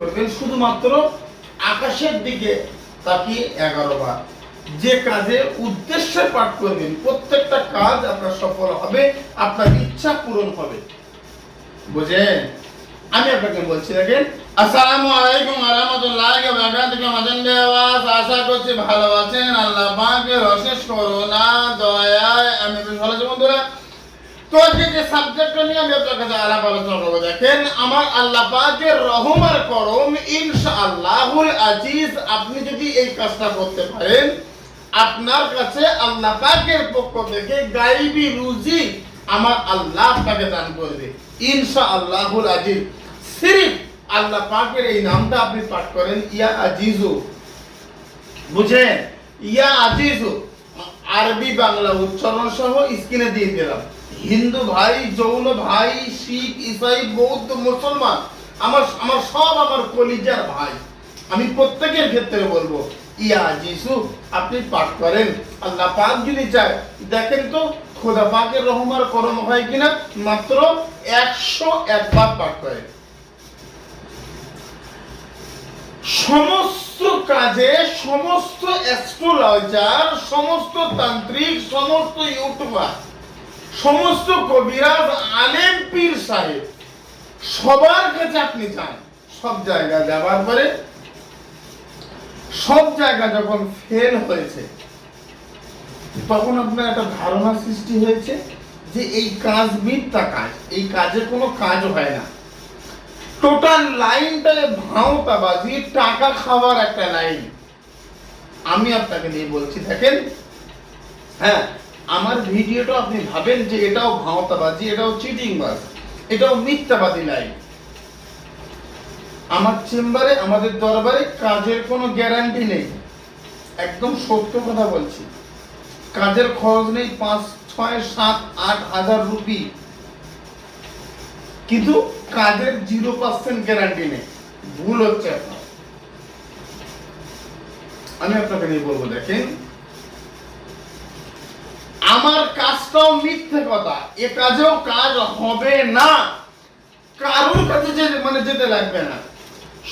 করবেন। শুধুমাত্র আকাশের দিকে তাকিয়ে এগারো যে কাজে উদ্দেশ্যে পাঠ করবেন, প্রত্যেকটা কাজ আপনার সফল হবে, আপনার ইচ্ছা পূরণ হবে। বুঝেন? আমি আপনাকে বলছি, দেখেন, আসসালামু আলাইকুম ওয়া রাহমাতুল্লাহি ওয়া বারাকাতুহু। মাদান দেওয়াস আশা করছি ভালো আছেন। আল্লাহ পাকের অশেষ করুণা, দয়ায় আমি ভালো আছি বন্ধুরা তো যে নিয়ে আপনার আল্লাহ আপনি যদি এই কাজটা করতে পারেন, আপনার কাছে আল্লাহ পাকের পক্ষ থেকে গাইবি রুজি আমার আল্লাহ আপনাকে দান করবে। ইনশা আল্লাহুল আজিজ। সিরিফ আল্লাহ পাকের এই নামটা আপনি পাঠ করেন, ইয়া আজিজু। বুঝেন? ইয়া আজিজু। আরবি বাংলা উচ্চারণ সহ স্ক্রিনে দিয়ে দিলাম। হিন্দু ভাই জৌন ভাই, শিখ, ইসাই, বৌদ্ধ, মুসলমান, আমার আমার সব আমার কলিজার ভাই। আমি প্রত্যেকের ক্ষেত্রে বলব, ইয়া যিশু, আপনি পাঠ করেন। আল্লাহ পাক যদি চায়, দেখেন তো, খোদা পাকের রহমার করম হয় কিনা, মাত্র একশো একবার পাঠ করেন। সমস্ত কাজে সমস্ত অ্যাস্ট্রোলজার সমস্ত তান্ত্রিক, সমস্ত ইউটিউবার সমস্ত কবিরাজ, আলেম, পীর সাহেব, সবার কাছে আপনি যান। সব জায়গা যাবার পরে, সব জায়গা যখন ফেল হয়েছে, তখন আপনার একটা ধারণা সৃষ্টি হয়েছে যে এই কাজ মিথ্যা কাজ, এই কাজে কোনো কাজ হয় না। টোটাল লাইনটা ভাঁওতা বাজিয়ে টাকা খাওয়ার একটা লাইন আমি আপনাকে নিয়ে বলছি, দেখেন হ্যাঁ আমার ভিডিওটা আপনি ভাবেন যে এটাও ভাঁওতাবাজি, এটাও চিটিং বাজ এটাও মিথ্যাবাদী লাইন আমার চেম্বারে, আমাদের দরবারে কাজের কোনো গ্যারান্টি নেই। একদম সত্য কথা বলছি। কাজের খরচ নেই পাঁচ, ছয়, সাত, আট হাজার রুপি। কিন্তু কাজের জিরো পার্সেন্ট গ্যারান্টি নেই। ভুল হচ্ছে আপনার। আমি আপনাকে নিয়ে বলব, দেখেন। আমার কাজটাও মিথ্যে কথা। এ কাজেও কাজ হবে না। কারোর কাছে যে মানে যেতে লাগবে না।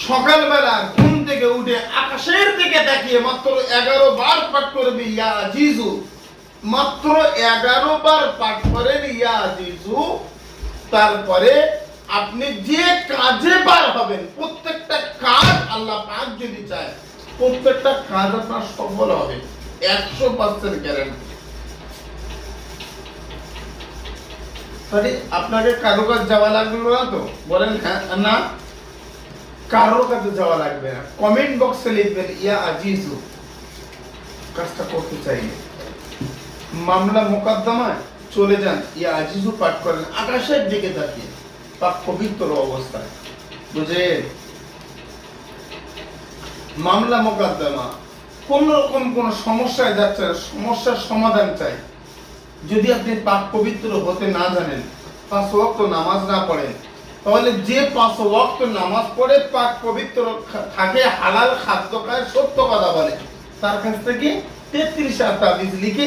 সকালবেলা ঘুম থেকে উঠে আকাশের দিকে তাকিয়ে মাত্র এগারো বার পাঠ করবে ইয়া জিজু মাত্র এগারো বার পাঠ করেন ইয়া জিজু তারপরে আপনি যে কাজে বার হবেন, প্রত্যেকটা কাজ আল্লাহ পাক যদি চায়, প্রত্যেকটা কাজ আপনার সফল হবে। একশো পার্সেন্ট গ্যারান্টি তাহলে আপনাকে কারও কাছে যাওয়া লাগল না তো? বলেন হ্যাঁ না? কারও কাছে যাওয়া লাগবে না। কমেন্ট বক্সে লিখবেন, ইয়া আজিজু। কাজটা করতে চাইলে মামলা মোকদ্দমায় চলে যান, ইয়া আজিজু পাঠ করেন। আকাশের দিকে তাকিয়ে পাক পবিত্র অবস্থায়। বুঝে? মামলা মোকদ্দমা। কোন রকম কোন সমস্যায় যাচ্ছে সমস্যার সমাধান চাই। যদি আপনি পাক পবিত্র হতে না জানেন, পাঁচ ওয়াক্ত নামাজ না পড়েন, তাহলে যে পাঁচ ওয়াক্ত নামাজ পড়ে পাক পবিত্র থাকে হালাল খাদ্য খায় সত্য কথা বলে, তার কাছ থেকে তেত্রিশ তাবিজ লিখে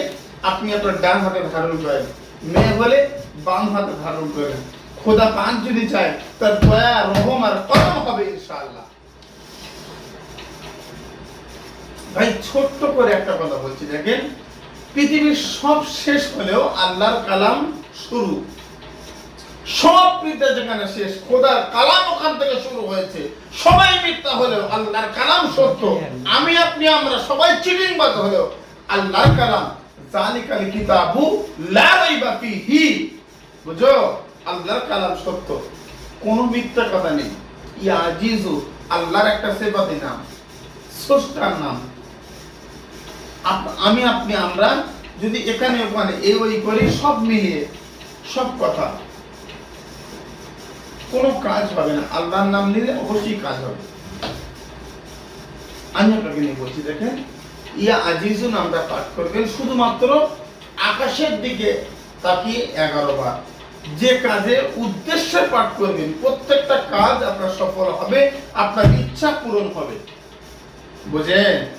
আপনি আপনার ডান হাতে ধারণ করেন। মেয়ে হলে বাম হাতে ধারণ করেন। খোদা পান যদি চায়, তার দয়া, রহম আর করম হবে ইনশাআল্লাহ। ভাই, ছোট্ট করে একটা কথা বলছি, দেখেন পৃথিবীর সব শেষ হলেও আল্লাহর কালাম শুরু। সব পৃথিবী যেখানে শেষ, খোদার কালাম ওখান থেকে শুরু হয়েছে। সবাই মিথ্যা হলেও আল্লাহর কালাম সত্য। আমি, আপনি, আমরা সবাই চিটিংবাজ হলেও আল্লাহর কালাম। জালিকাল কিতাবু বুঝো? আল্লাহর কালাম সত্য। কোনো মিথ্যা কথা নেই। ইয়া আল্লাহর একটা সেবাতি নাম। স্রষ্টার নাম। আমি আপনি, আমরা, যদি এখানে, ওখানে এই ওই করি সব মিলিয়ে, সব কথা। কোনো কাজ হবে না। আল্লাহর নাম নিলে অবশ্যই কাজ হবে। আমি আপনাকে নিয়ে বলছি, দেখেন, ইয়া আজিজু নামটা পাঠ করবেন, শুধুমাত্র আকাশের দিকে তাকিয়ে এগারো বার। যে কাজে উদ্দেশ্যে পাঠ করবেন, প্রত্যেকটা কাজ আপনার সফল হবে, আপনার ইচ্ছা পূরণ হবে। বুঝেন?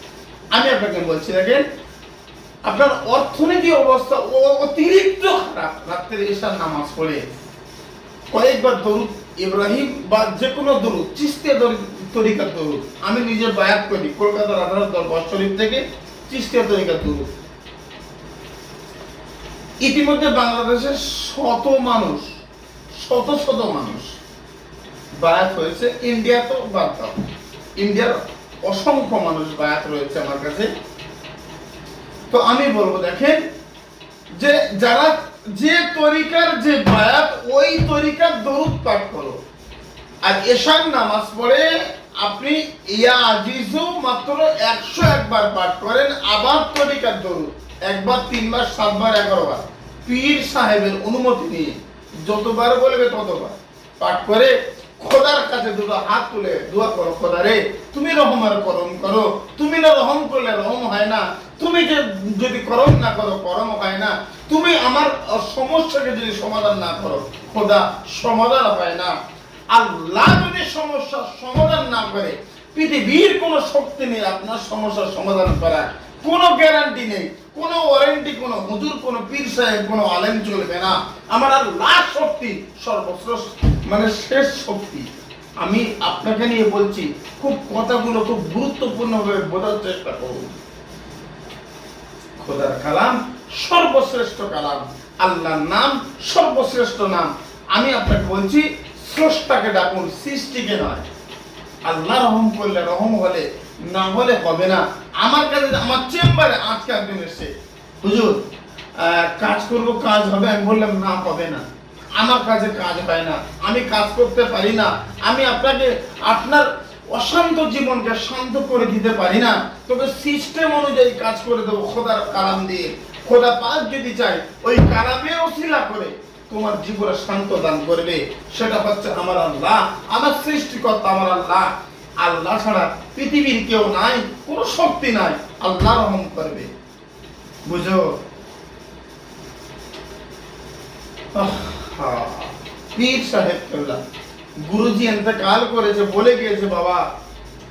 আমি আপনাকে বলছি, দেখেন, আপনার অর্থনীতি অবস্থা অতিরিক্ত খারাপ। রাত্রে এসার নামাজ পড়ে। কয়েকবার দরুদ, ইব্রাহিম বা যে কোনো দরুদ, চিস্তিয়া তরিকার দরুদ। আমি নিজে বায়াত করি কলকাতার আধার দরবার শরীফ থেকে চিস্তিয়া তরিকার দরুদ। ইতিমধ্যে বাংলাদেশের শত মানুষ, শত শত মানুষ বায়াত হয়েছে। ইন্ডিয়া তো বাদ দাও। ইন্ডিয়ার অসংখ্য মানুষ বায়াত রয়েছে আমার কাছে। তো আমি বলব, দেখেন, যে যারা যে তরিকার যে বায়াত, ওই তরিকার দরুদ পাঠ করো। আর এশার নামাজ পড়ে আপনি ইয়া আজিজু মাত্র একশো একবার পাঠ করেন, আবার তরিকার দরুদ। একবার, তিনবার, সাতবার এগারো বার পীর সাহেবের অনুমতি নিয়ে যতবার বলবে ততবার পাঠ করে খোদার কাছে দুটো হাত তুলে দোয়া করো খোদা রে তুমি রহমার করম করো। তুমি না রহম করলে রহম হয় না। তুমি যে যদি করম না করো, করম হয় না। তুমি আমার সমস্যাকে যদি সমাধান না করো, খোদা সমাধান হয় না। আল্লাহ যদি সমস্যার সমাধান না করে, পৃথিবীর কোনো শক্তি নেই আপনার সমস্যার সমাধান করা কোনো গ্যারান্টি নেই। কোনো ওয়ারেন্টি কোনো হুজুর, কোনো পীর সাহেব, কোনো আলেম চলবে না। আমার আল্লাহ শক্তি সর্বশ্রেষ্ঠ। মানে শেষ শক্তি। আমি আপনাকে নিয়ে বলছি, খুব কথাগুলো খুব গুরুত্বপূর্ণভাবে বোঝার চেষ্টা করুন। খোদার কালাম, সর্বশ্রেষ্ঠ কালাম, আল্লাহর নাম, সর্বশ্রেষ্ঠ নাম। আমি আপনাকে বলছি, স্রষ্টাকে ডাকুন, সৃষ্টিকে নয়। আল্লাহ রহম করলে রহম হলে, না হলে হবে না। আমার কাছে, আমার চেম্বারে আজকে একজন এসে হুজুর কাজ করব, কাজ হবে, আমি বললাম, না, হবে না। আমার কাছে কাজ হয় না আমি কাজ করতে পারি না আমি আপনাকে আপনার অশান্ত জীবনকে শান্ত করে দিতে পারি না তবে সিস্টেম অনুযায়ী কাজ করে দেবো খোদার কালাম দিয়ে। খোদা পাক যদি চাই ওই কালামের অশিলা করে তোমার জীবনে শান্ত দান করবে। সেটা হচ্ছে আমার আল্লাহ আমার সৃষ্টিকর্তা আমার আল্লাহ। আল্লাহ ছাড়া পৃথিবীর কেউ নাই কোনো শক্তি নাই আল্লাহ রহম করবে। বুঝো? আহা, পীর সাহেব কেল্লা। গুরুজি এতেকাল করেছে, বলে গিয়েছে, বাবা,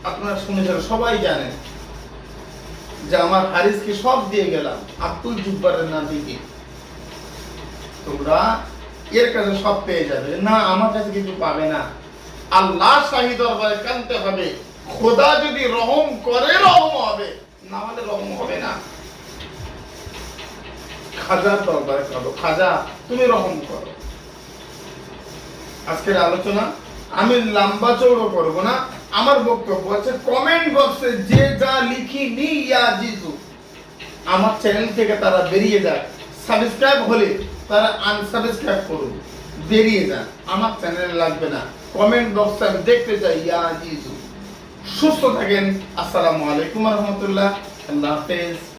আপনারা শুনেছেন, সবাই জানেন যে আমার হারিসকে সব দিয়ে গেলাম, আব্দুল জুব্বারের নাতিকে। তোমরা এর কাছে সব পেয়ে যাবে। না, আমার কাছে কিছু পাবে না। আল্লাহ শাহী দরবারে কানতে হবে। খোদা যদি রহম করে, রহম হবে। না হলে রহম হবে না। খাজার দরবারে কাঁদো। খাজা, তুমি রহম করো। আজকের আলোচনা, আমি লম্বা চৌড়ো করব না, আমার বক্তব্য আছে কমেন্ট বক্সে যে যা লিখি নি ইয়া জিজু আমার চ্যানেল থেকে তারা বেরিয়ে যায় সাবস্ক্রাইব হলে তারা আনসাবস্ক্রাইব করুন বেরিয়ে যান আমার চ্যানেলে লাগবে না। কমেন্ট বক্সে আমি দেখতে চাই ইয়া জিজু সুস্থ থাকেন। আসসালামু আলাইকুম রহমতুল্লাহ। আল্লাহ হাফেজ।